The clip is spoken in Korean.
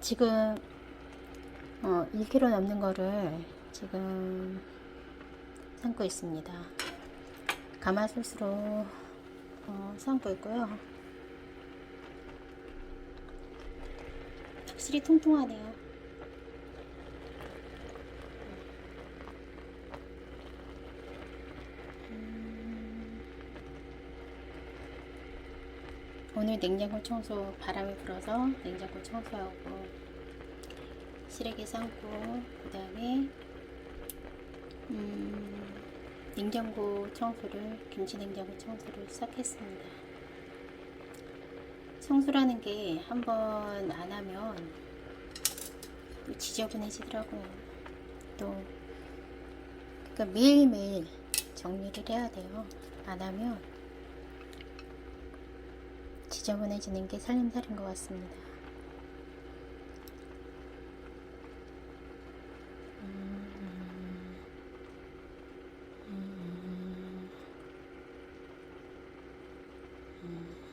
지금 어, 1kg 넘는 거를 지금 삶고 있습니다. 가마솥으로 어, 삶고 있고요. 확실히 통통하네요. 음, 오늘 냉장고 청소 바람이 불어서 냉장고 청소하고 쓰레기 삶고 그 다음에 음, 냉장고 청소를 김치 냉장고 청소를 시작했습니다. 청소라는 게 한 번 안 하면 또 지저분해지더라고요. 또 그러니까 매일매일 정리를 해야 돼요. 안 하면 지저분해지는 게 살림살인 것 같습니다. 음, 음, 음.